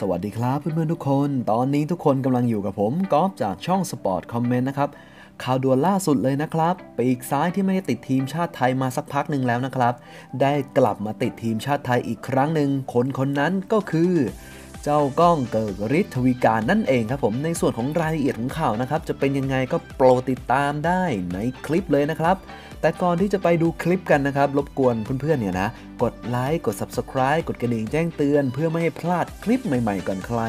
สวัสดีครับเพื่อนๆทุกคน ตอนนี้ทุกคนกำลังอยู่กับผมกอล์ฟจากช่องสปอร์ตคอมเมนต์นะครับ ข่าวด่วนล่าสุดเลยนะครับ ปีกซ้ายที่ไม่ได้ติดทีมชาติไทยมาสักพักหนึ่งแล้วนะครับ ได้กลับมาติดทีมชาติไทยอีกครั้งหนึ่งคนคนนั้นก็คือ เจ้าก้องเกิกฤทธิ์ทวีการนั่นเองครับผมในส่วนของรายละเอียดของข่าวนะครับ จะเป็นยังไงก็โปรดติดตามได้ในคลิปเลยนะครับ แต่ก่อนที่จะไปดูคลิปกันนะครับ รบกวนเพื่อนๆเนี่ยนะ กดไลค์กด Subscribe กดกระดิ่งแจ้งเตือน เพื่อไม่ให้พลาดคลิปใหม่ๆก่อนใคร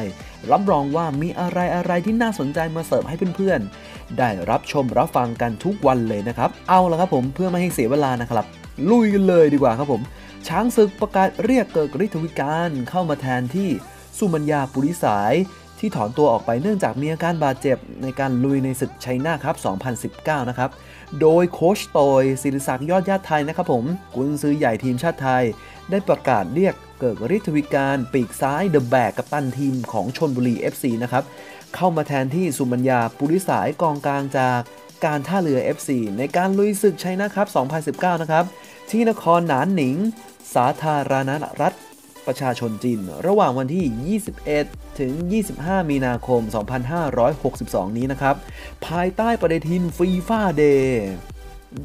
รับรองว่ามีอะไรอะไรที่น่าสนใจมาเสิร์ฟให้เพื่อนๆ ได้รับชมรับฟังกันทุกวันเลยนะครับเอาละครับผมเพื่อไม่ให้เสียเวลานะครับ ลุยกันเลยดีกว่าครับผมช้างศึกประกาศเรียกเกิกฤทธิ์ทวิการเข้ามาแทนที่ สุมัญญาปุริสาย ที่ถอนตัวออกไปเนื่องจากมีอาการบาดเจ็บในการลุยในศึกไชน่าครับ 2019 นะครับ โดยโคชโตยศิริศักดิ์ยอดญาติไทยนะครับผมกุนซื้อใหญ่ทีมชาติไทย ได้ประกาศเรียกเกิกฤทธิวิการปีกซ้ายเดอะแบกกับตันทีมของชนบุรี FC นะครับเข้ามาแทนที่สุมัญญาปุริสายกองกลางจากการท่าเรือ FC ในการลุยศึกไชน่าครับ 2019 นะครับ ที่นครหนานหนิง สาธารณรัฐ ประชาชนจีน ระหว่างวันที่ 21 ถึง 25 มีนาคม 2562 นี้นะครับ ภายใต้ปฏิทินฟีฟ่าเดย์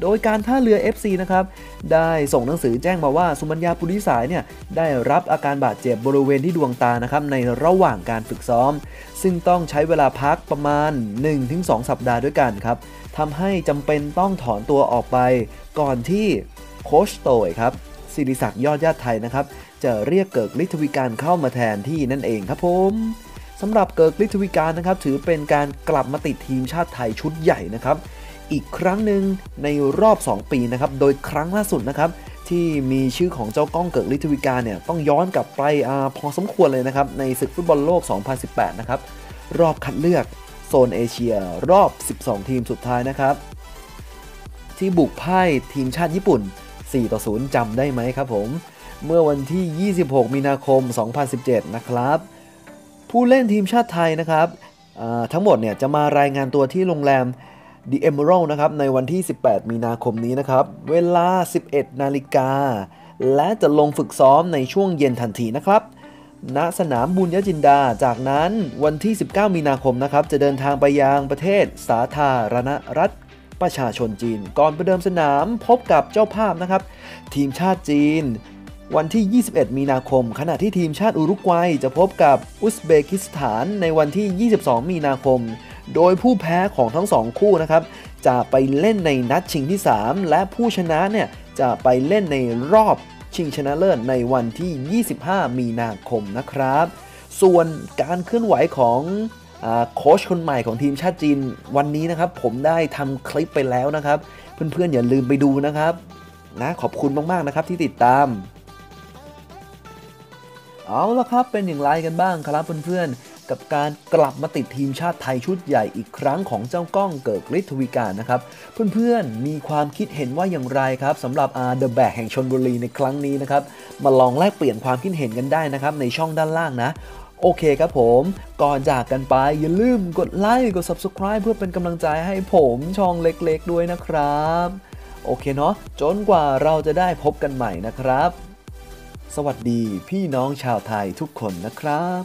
โดยการท่าเรือ FC นะครับ ได้ส่งหนังสือแจ้งมาว่าสุมัญญาปุริสายเนี่ย ได้รับอาการบาดเจ็บบริเวณที่ดวงตานะครับ ในระหว่างการฝึกซ้อม ซึ่งต้องใช้เวลาพักประมาณ 1-2 สัปดาห์ด้วยกันครับทำให้จำเป็นต้องถอนตัวออกไป ก่อนที่โคชโตยครับ ศิริศักดิ์ยอดญาติไทยนะครับ จะเรียกเกิกฤทธวิการเข้ามาแทนที่นั่นเองครับผมสำหรับเกิกฤทธวิการนะครับ ถือเป็นการกลับมาติดทีมชาติไทยชุดใหญ่นะครับ อีกครั้งหนึ่งในรอบ 2 ปีนะครับ โดยครั้งล่าสุดนะครับ ที่มีชื่อของเจ้าก้องเกิกฤทธวิการเนี่ยต้องย้อนกลับไปอาพอสมควรเลยนะครับในศึกฟุตบอลโลก 2018 นะครับรอบคัดเลือกโซนเอเชียรอบ 12 ทีมสุดท้ายนะครับ ที่บุกพ่ายทีมชาติญี่ปุ่น 4 ต่อ 0จำได้ไหมครับผม เมื่อวันที่ 26 มีนาคม 2017 นะครับ ผู้เล่นทีมชาติไทยนะครับทั้งหมดเนี่ยจะมารายงานตัวที่โรงแรม The Emerald นะครับในวันที่ 18 มีนาคมนี้นะครับ เวลา 11 นาฬิกา และจะลงฝึกซ้อมในช่วงเย็นทันทีนะครับณสนามบุญยจินดา จากนั้นวันที่ 19 มีนาคมนะครับ จะเดินทางไปยังประเทศสาธารณรัฐ ประชาชนจีน ก่อนประเดิมสนามพบกับเจ้าภาพนะครับ ทีมชาติจีน วันที่ 21 มีนาคม ขณะที่ทีมชาติอุรุกวัย จะพบกับอุซเบกิสถานในวันที่ 22 มีนาคม โดยผู้แพ้ของทั้งสองคู่นะครับ จะไปเล่นในนัดชิงที่ 3 และผู้ชนะเนี่ยจะไปเล่นในรอบชิงชนะเลิศในวันที่ 25 มีนาคมนะครับ ส่วนการเคลื่อนไหวของ โค้ชคนใหม่ของทีมชาติจีนวันนี้นะครับ ผมได้ทำคลิปไปแล้วนะครับ เพื่อนๆอย่าลืมไปดูนะครับนะขอบคุณมากๆนะครับที่ติดตามเอาละครับเป็นอย่างไรกันบ้างครับเพื่อนๆ กับการกลับมาติดทีมชาติไทยชุดใหญ่อีกครั้งของเจ้าก้องเกิกฤทธวิการนะครับ เพื่อนๆมีความคิดเห็นว่าอย่างไรครับสำหรับอาเดอะแบกแห่งชนบุรีในครั้งนี้นะครับ มาลองแลกเปลี่ยนความคิดเห็นกันได้นะครับในช่องด้านล่างนะ โอเคครับผม ก่อนจากกันไปอย่าลืมกดไลค์กด Subscribe เพื่อเป็นกำลังใจให้ผมช่องเล็กๆด้วยนะครับ โอเคเนาะจนกว่าเราจะได้พบกันใหม่นะครับ สวัสดีพี่น้องชาวไทยทุกคนนะครับ